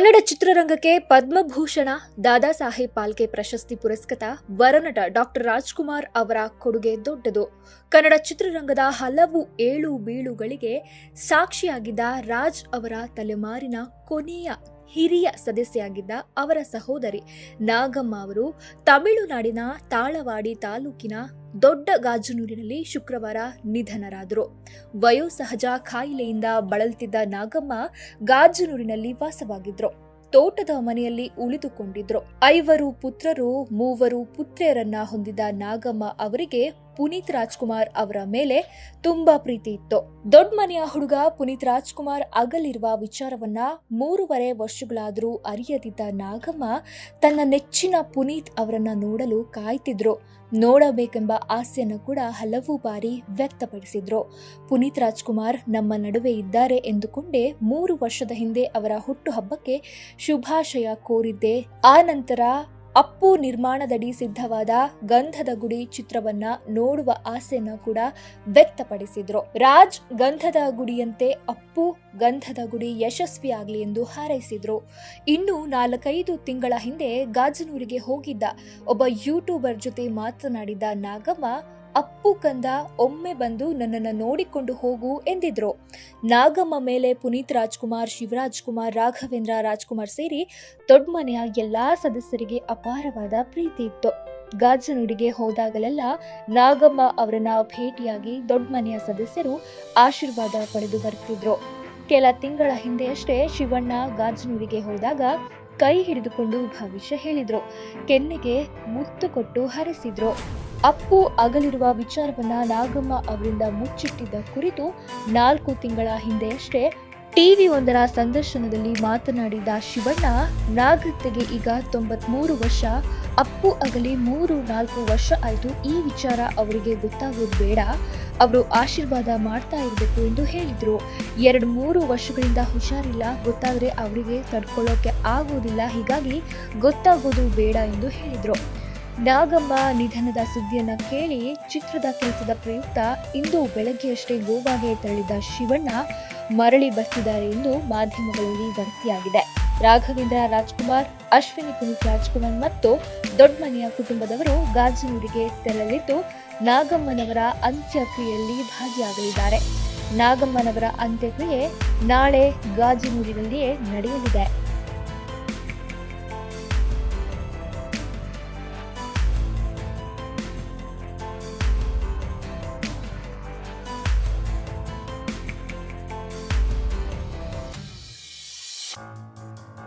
ಕನ್ನಡ ಚಿತ್ರರಂಗಕ್ಕೆ ಪದ್ಮಭೂಷಣ ದಾದಾ ಸಾಹೇಬ್ ಪಾಲ್ಕೆ ಪ್ರಶಸ್ತಿ ಪುರಸ್ಕೃತ ವರನಟ ಡಾಕ್ಟರ್ ರಾಜ್ಕುಮಾರ್ ಅವರ ಕೊಡುಗೆ ದೊಡ್ಡದು. ಕನ್ನಡ ಚಿತ್ರರಂಗದ ಹಲವು ಏಳು ಬೀಳುಗಳಿಗೆ ಸಾಕ್ಷಿಯಾಗಿದ್ದ ರಾಜ್ ಅವರ ತಲೆಮಾರಿನ ಕೊನೆಯ ಹಿರಿಯ ಸದಸ್ಯೆಯಾಗಿದ್ದ ಅವರ ಸಹೋದರಿ ನಾಗಮ್ಮ ಅವರು ತಮಿಳುನಾಡಿನ ತಾಳವಾಡಿ ತಾಲೂಕಿನ ದೊಡ್ಡ ಗಾಜನೂರಿನಲ್ಲಿ ಶುಕ್ರವಾರ ನಿಧನರಾದರು. ವಯೋಸಹಜ ಕಾಯಿಲೆಯಿಂದ ಬಳಲ್ತಿದ್ದ ನಾಗಮ್ಮ ಗಾಜನೂರಿನಲ್ಲಿ ವಾಸವಾಗಿದ್ರು. ತೋಟದ ಮನೆಯಲ್ಲಿ ಉಳಿದುಕೊಂಡಿದ್ರು. ಐವರು ಪುತ್ರರು, ಮೂವರು ಪುತ್ರಿಯರನ್ನ ಹೊಂದಿದ ನಾಗಮ್ಮ ಅವರಿಗೆ ಪುನೀತ್ ರಾಜ್ಕುಮಾರ್ ಅವರ ಮೇಲೆ ತುಂಬಾ ಪ್ರೀತಿ ಇತ್ತು. ದೊಡ್ಡ ಮನೆಯ ಹುಡುಗ ಪುನೀತ್ ರಾಜ್ಕುಮಾರ್ ಅಗಲಿರುವ ವಿಚಾರವನ್ನ ಮೂರುವರೆ ವರ್ಷಗಳಾದರೂ ಅರಿಯದಿದ್ದ ನಾಗಮ್ಮ ತನ್ನ ನೆಚ್ಚಿನ ಪುನೀತ್ ಅವರನ್ನ ನೋಡಲು ಕಾಯ್ತಿದ್ರು. ನೋಡಬೇಕೆಂಬ ಆಸೆಯನ್ನು ಕೂಡ ಹಲವು ಬಾರಿ ವ್ಯಕ್ತಪಡಿಸಿದ್ರು. ಪುನೀತ್ ರಾಜ್ಕುಮಾರ್ ನಮ್ಮ ನಡುವೆ ಇದ್ದಾರೆ ಎಂದುಕೊಂಡೇ ಮೂರು ವರ್ಷದ ಹಿಂದೆ ಅವರ ಹುಟ್ಟುಹಬ್ಬಕ್ಕೆ ಶುಭಾಶಯ ಕೋರಿದ್ದೆ. ಆ ನಂತರ ಅಪ್ಪು ನಿರ್ಮಾಣದಡಿ ಸಿದ್ಧವಾದ ಗಂಧದ ಗುಡಿ ಚಿತ್ರವನ್ನ ನೋಡುವ ಆಸೆಯನ್ನ ಕೂಡ ವ್ಯಕ್ತಪಡಿಸಿದ್ರು. ರಾಜ್ ಗಂಧದ ಗುಡಿಯಂತೆ ಅಪ್ಪು ಗಂಧದ ಗುಡಿ ಯಶಸ್ವಿಯಾಗಲಿ ಎಂದು ಹಾರೈಸಿದ್ರು. ಇನ್ನು ನಾಲ್ಕೈದು ತಿಂಗಳ ಹಿಂದೆ ಗಾಜನೂರಿಗೆ ಹೋಗಿದ್ದ ಒಬ್ಬ ಯೂಟ್ಯೂಬರ್ ಜೊತೆ ಮಾತನಾಡಿದ ನಾಗಮ್ಮ, ಅಪ್ಪು ಕಂದ ಒಮ್ಮೆ ಬಂದು ನನ್ನನ್ನು ನೋಡಿಕೊಂಡು ಹೋಗು ಎಂದಿದ್ರು. ನಾಗಮ್ಮ ಮೇಲೆ ಪುನೀತ್ ರಾಜ್ಕುಮಾರ್, ಶಿವರಾಜ್ ಕುಮಾರ್, ರಾಘವೇಂದ್ರ ರಾಜ್ಕುಮಾರ್ ಸೇರಿ ದೊಡ್ಡ ಮನೆಯ ಎಲ್ಲಾ ಸದಸ್ಯರಿಗೆ ಅಪಾರವಾದ ಪ್ರೀತಿ ಇತ್ತು. ಗಾಜನೂರಿಗೆ ಹೋದಾಗಲೆಲ್ಲ ನಾಗಮ್ಮ ಅವರನ್ನ ಭೇಟಿಯಾಗಿ ದೊಡ್ಡ ಮನೆಯ ಸದಸ್ಯರು ಆಶೀರ್ವಾದ ಪಡೆದು ಬರ್ತಿದ್ರು ಕೆಲ ತಿಂಗಳ ಹಿಂದೆಯಷ್ಟೇ ಶಿವಣ್ಣ ಗಾಜನೂರಿಗೆ ಹೋದಾಗ ಕೈ ಹಿಡಿದುಕೊಂಡು ಭವಿಷ್ಯ ಹೇಳಿದ್ರು. ಕೆನ್ನೆಗೆ ಮುತ್ತು ಕೊಟ್ಟು ಹರಿಸಿದ್ರು. ಅಪ್ಪು ಅಗಲಿರುವ ವಿಚಾರವನ್ನ ನಾಗಮ್ಮ ಅವರಿಂದ ಮುಚ್ಚಿಟ್ಟಿದ್ದ ಕುರಿತು ನಾಲ್ಕು ತಿಂಗಳ ಹಿಂದೆಯಷ್ಟೇ ಟಿವಿ ಒಂದರ ಸಂದರ್ಶನದಲ್ಲಿ ಮಾತನಾಡಿದ ಶಿವಣ್ಣ ನಾಗತ್ತೆಗೆ ಈಗ ತೊಂಬತ್ಮೂರು ವರ್ಷ. ಅಪ್ಪು ಅಗಲಿ ಮೂರು, ನಾಲ್ಕು ವರ್ಷ ಆಯಿತು. ಈ ವಿಚಾರ ಅವರಿಗೆ ಗೊತ್ತಾಗೋದು ಬೇಡ. ಅವರು ಆಶೀರ್ವಾದ ಮಾಡ್ತಾ ಇರಬೇಕು ಎಂದು ಹೇಳಿದರು. ಎರಡು, ಮೂರು ವರ್ಷಗಳಿಂದ ಹುಷಾರಿಲ್ಲ. ಗೊತ್ತಾದರೆ ಅವರಿಗೆ ತಡ್ಕೊಳ್ಳೋಕೆ ಆಗೋದಿಲ್ಲ. ಹೀಗಾಗಿ ಗೊತ್ತಾಗೋದು ಬೇಡ ಎಂದು ಹೇಳಿದರು. ನಾಗಮ್ಮ ನಿಧನದ ಸುದ್ದಿಯನ್ನು ಕೇಳಿ ಚಿತ್ರದ ಕೆಲಸದ ಪ್ರಯುಕ್ತ ಇಂದು ಬೆಳಗ್ಗೆಯಷ್ಟೇ ಗೋವಾಗೆ ತೆರಳಿದ ಶಿವಣ್ಣ ಮರಳಿ ಬರ್ತಿದ್ದಾರೆ ಎಂದು ಮಾಧ್ಯಮಗಳಲ್ಲಿ ವರದಿಯಾಗಿದೆ. ರಾಘವೇಂದ್ರ ರಾಜ್ಕುಮಾರ್, ಅಶ್ವಿನಿ ಪುನೀತ್ ರಾಜ್ಕುಮಾರ್ ಮತ್ತು ದೊಡ್ಡಮನೆಯ ಕುಟುಂಬದವರು ಗಾಜಿನೂರಿಗೆ ತೆರಳಲಿದ್ದು ನಾಗಮ್ಮನವರ ಅಂತ್ಯಕ್ರಿಯೆಯಲ್ಲಿ ಭಾಗಿಯಾಗಲಿದ್ದಾರೆ. ನಾಗಮ್ಮನವರ ಅಂತ್ಯಕ್ರಿಯೆ ನಾಳೆ ಗಾಜಿನೂರಿನಲ್ಲಿಯೇ ನಡೆಯಲಿದೆ.